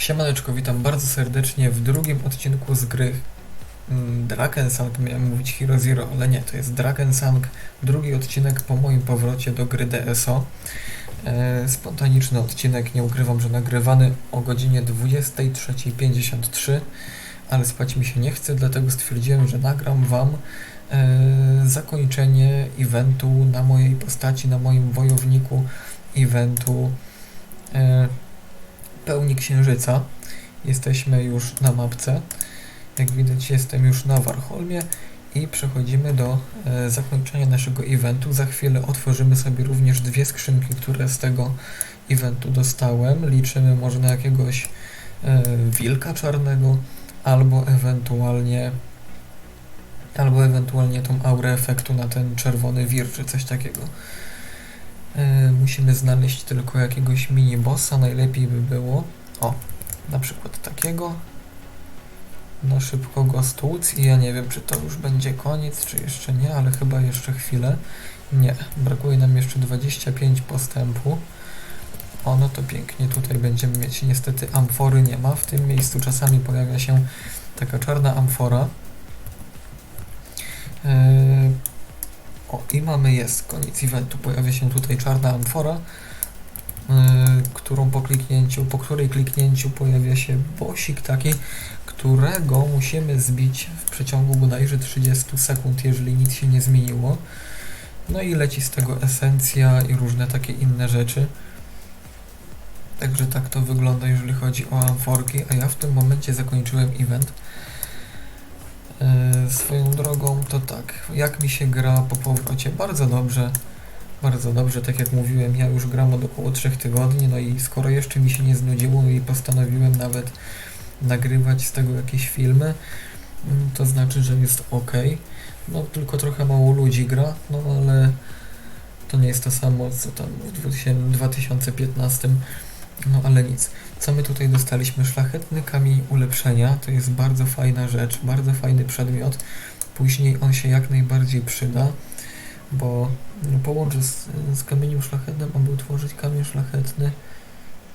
Siemaneczko, witam bardzo serdecznie w drugim odcinku z gry mm, Drakensang. Miałem mówić Hero Zero, ale nie, to jest Drakensang. Drugi odcinek po moim powrocie do gry DSO. E, spontaniczny odcinek, nie ukrywam, że nagrywany o godzinie 23.53, ale spać mi się nie chce, dlatego stwierdziłem, że nagram Wam e, zakończenie eventu na mojej postaci, na moim wojowniku eventu. Pełni księżyca. Jesteśmy już na mapce. Jak widać, jestem już na Warholmie i przechodzimy do e, zakończenia naszego eventu. Za chwilę otworzymy sobie również dwie skrzynki, które z tego eventu dostałem. Liczymy może na jakiegoś e, wilka czarnego albo ewentualnie albo ewentualnie tą aurę efektu na ten czerwony wir, czy coś takiego. E, musimy znaleźć tylko jakiegoś mini bossa. Najlepiej by było, o, na przykład takiego. Na szybko go stłuc i ja nie wiem, czy to już będzie koniec, czy jeszcze nie, ale chyba jeszcze chwilę. Nie, brakuje nam jeszcze 25 postępu. O, no to pięknie, tutaj będziemy mieć, niestety amfory nie ma. W tym miejscu czasami pojawia się taka czarna amfora. Yy, o, i mamy jest, koniec eventu. Pojawia się tutaj czarna amfora, yy, którą po kliknięciu, po której kliknięciu pojawia się bosik taki, którego musimy zbić w przeciągu bodajże 30 sekund, jeżeli nic się nie zmieniło. No i leci z tego esencja i różne takie inne rzeczy. Także tak to wygląda, jeżeli chodzi o amforki, a ja w tym momencie zakończyłem event. E, swoją drogą to tak, jak mi się gra po powrocie? Bardzo dobrze, bardzo dobrze, tak jak mówiłem, ja już gram od około 3 tygodni, no i skoro jeszcze mi się nie znudziło i postanowiłem nawet nagrywać z tego jakieś filmy, mm, to znaczy, że jest ok. No tylko trochę mało ludzi gra, no ale to nie jest to samo co tam w 2000 2015, no ale nic. Co my tutaj dostaliśmy? Szlachetny kamień ulepszenia. To jest bardzo fajna rzecz, bardzo fajny przedmiot. Później on się jak najbardziej przyda, bo połączę z, z kamieniem szlachetnym, aby utworzyć kamień szlachetny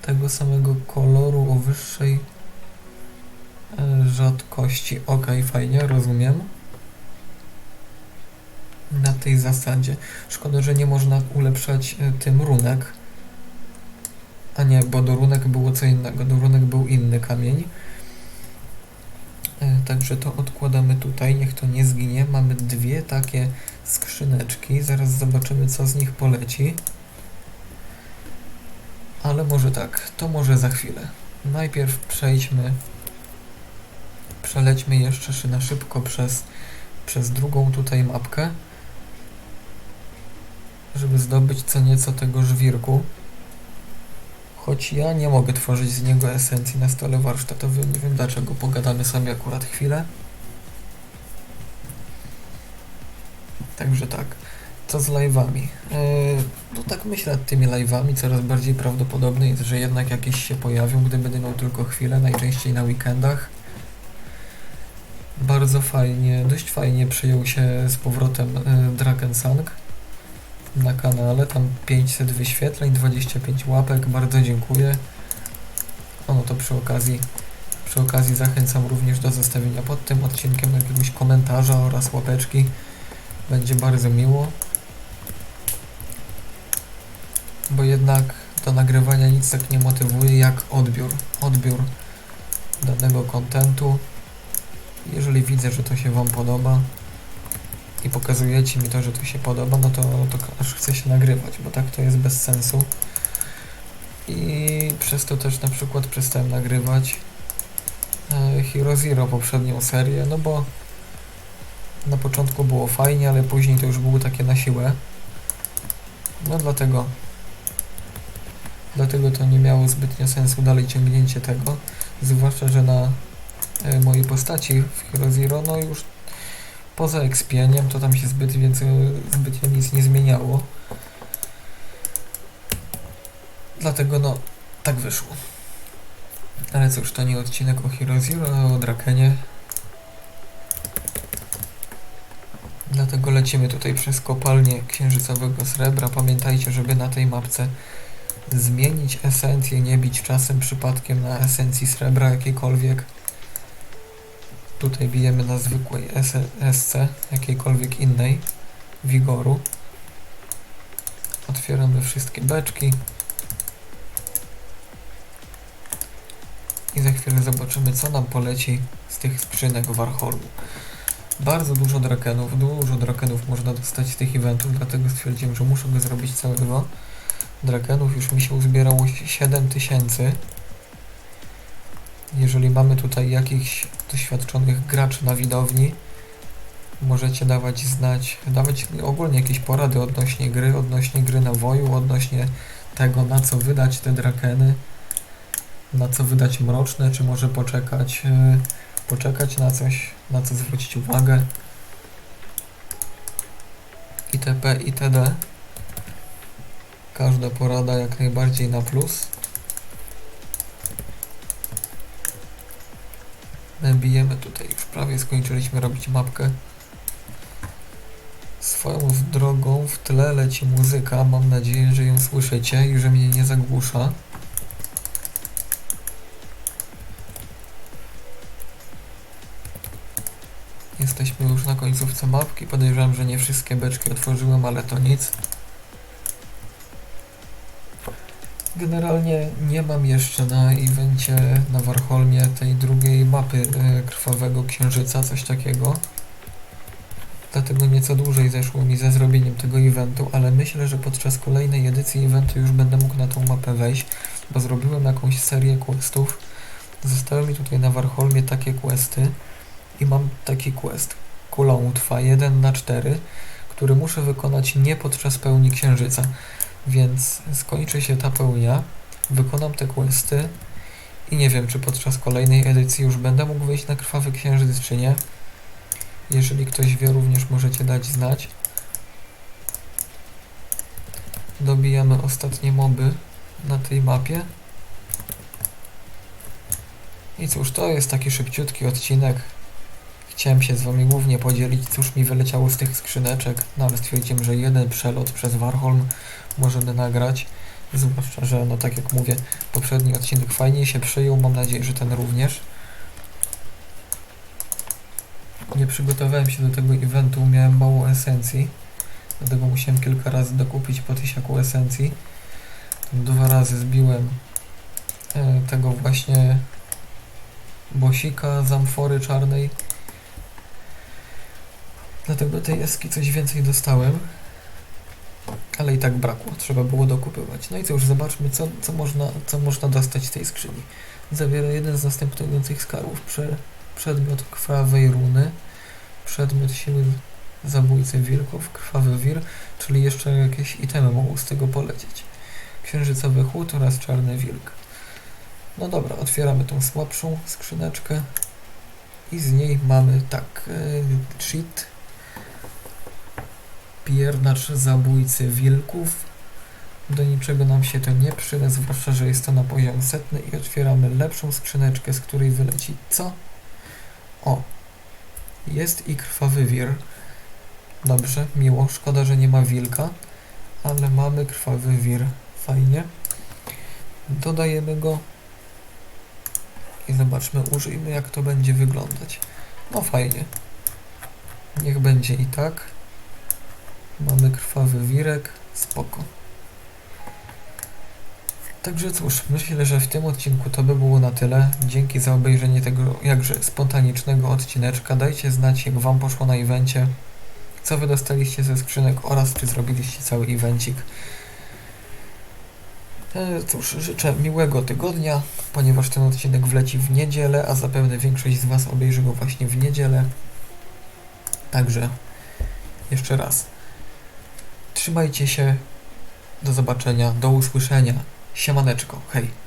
tego samego koloru o wyższej e, rzadkości. Ok, fajnie, rozumiem. Na tej zasadzie. Szkoda, że nie można ulepszać e, tym runek. A nie, bo do runek było co innego. Do runek był inny kamień. E, Także to odkładamy tutaj, niech to nie zginie. Mamy dwie takie skrzyneczki. Zaraz zobaczymy, co z nich poleci. Ale może tak, to może za chwilę. Najpierw przejdźmy, przelećmy jeszcze na szybko przez, przez drugą tutaj mapkę, żeby zdobyć co nieco tego żwirku. Choć ja nie mogę tworzyć z niego esencji na stole warsztatowym, nie wiem dlaczego, pogadamy sobie akurat chwilę. Także tak, co z live'ami? Yy, no tak myślę nad tymi live'ami, coraz bardziej prawdopodobne jest, że jednak jakieś się pojawią, gdy będę miał tylko chwilę, najczęściej na weekendach. Bardzo fajnie, dość fajnie przyjął się z powrotem yy, Dragon Sang na kanale, tam 500 wyświetleń, 25 łapek, bardzo dziękuję. O, no to przy okazji, przy okazji zachęcam również do zostawienia pod tym odcinkiem jakiegoś komentarza oraz łapeczki. Będzie bardzo miło. Bo jednak do nagrywania nic tak nie motywuje jak odbiór. Odbiór danego kontentu. Jeżeli widzę, że to się Wam podoba, i pokazujecie mi to, że to się podoba, no to, to aż chce się nagrywać, bo tak to jest bez sensu. I przez to też na przykład przestałem nagrywać e, Hero Zero poprzednią serię, no bo na początku było fajnie, ale później to już było takie na siłę. No dlatego dlatego to nie miało zbytnio sensu dalej ciągnięcie tego, zwłaszcza, że na e, mojej postaci w Hero Zero, no już poza ekspieniem to tam się zbyt więcej, zbytnio nic nie zmieniało. Dlatego no, tak wyszło. Ale cóż, to nie odcinek o Hero Zero, a o Drakenie. Dlatego lecimy tutaj przez kopalnię księżycowego srebra. Pamiętajcie, żeby na tej mapce zmienić esencję, nie bić czasem przypadkiem na esencji srebra jakiejkolwiek. Tutaj bijemy na zwykłej SC, jakiejkolwiek innej, wigoru. Otwieramy wszystkie beczki. I za chwilę zobaczymy, co nam poleci z tych skrzynek Warholmu. Bardzo dużo drakenów, dużo drakenów można dostać z tych eventów, dlatego stwierdziłem, że muszę go zrobić całego. Drakenów już mi się uzbierało 7000. Jeżeli mamy tutaj jakichś doświadczonych graczy na widowni, możecie dawać znać, dawać ogólnie jakieś porady odnośnie gry, odnośnie gry na woju, odnośnie tego na co wydać te drakeny, na co wydać mroczne, czy może poczekać, yy, poczekać na coś, na co zwrócić uwagę itp. itd. Każda porada jak najbardziej na plus. Bijemy tutaj, już prawie skończyliśmy robić mapkę. Swoją drogą w tle leci muzyka, mam nadzieję, że ją słyszycie i że mnie nie zagłusza. Jesteśmy już na końcówce mapki, podejrzewam, że nie wszystkie beczki otworzyłem, ale to nic. Generalnie nie mam jeszcze na evencie na Warholmie tej Krwawego Księżyca, coś takiego. Dlatego nieco dłużej zeszło mi ze zrobieniem tego eventu, ale myślę, że podczas kolejnej edycji eventu już będę mógł na tą mapę wejść, bo zrobiłem jakąś serię questów. Zostały mi tutaj na Warholmie takie questy i mam taki quest. Kulą trwa 1 na 4, który muszę wykonać nie podczas pełni księżyca. Więc skończy się ta pełnia, wykonam te questy i nie wiem, czy podczas kolejnej edycji już będę mógł wyjść na krwawy księżyc, czy nie. Jeżeli ktoś wie, również możecie dać znać. Dobijamy ostatnie moby na tej mapie. I cóż, to jest taki szybciutki odcinek. Chciałem się z wami głównie podzielić, cóż mi wyleciało z tych skrzyneczek. Nawet stwierdziłem, że jeden przelot przez Warholm możemy nagrać. Zwłaszcza, że no tak jak mówię, poprzedni odcinek fajnie się przyjął, mam nadzieję, że ten również. Nie przygotowałem się do tego eventu, miałem mało esencji, dlatego musiałem kilka razy dokupić po tysiaku esencji. Dwa razy zbiłem e, tego właśnie bosika z amfory czarnej. Dlatego tej eski coś więcej dostałem ale i tak brakło, trzeba było dokupywać. No i cóż, zobaczmy, co, co, można, co można dostać z tej skrzyni. Zawiera jeden z następujących skarbów. Prze, przedmiot krwawej runy, przedmiot siły zabójcy wilków, krwawy wir, czyli jeszcze jakieś itemy mogą z tego polecieć. Księżycowy chłód oraz czarny wilk. No dobra, otwieramy tą słabszą skrzyneczkę i z niej mamy tak, yy, cheat, piernacz zabójcy wilków. Do niczego nam się to nie przyda, zwłaszcza, że jest to na poziom setny i otwieramy lepszą skrzyneczkę, z której wyleci co? O! Jest i krwawy wir. Dobrze, miło. Szkoda, że nie ma wilka, ale mamy krwawy wir. Fajnie. Dodajemy go i zobaczmy, użyjmy jak to będzie wyglądać. No fajnie. Niech będzie i tak. Mamy krwawy wirek, spoko. Także cóż, myślę, że w tym odcinku to by było na tyle. Dzięki za obejrzenie tego jakże spontanicznego odcineczka. Dajcie znać, jak Wam poszło na evencie, co Wy dostaliście ze skrzynek oraz czy zrobiliście cały evencik. E, Cóż, życzę miłego tygodnia, ponieważ ten odcinek wleci w niedzielę, a zapewne większość z Was obejrzy go właśnie w niedzielę. Także jeszcze raz. Trzymajcie się. Do zobaczenia, do usłyszenia. Siemaneczko, hej.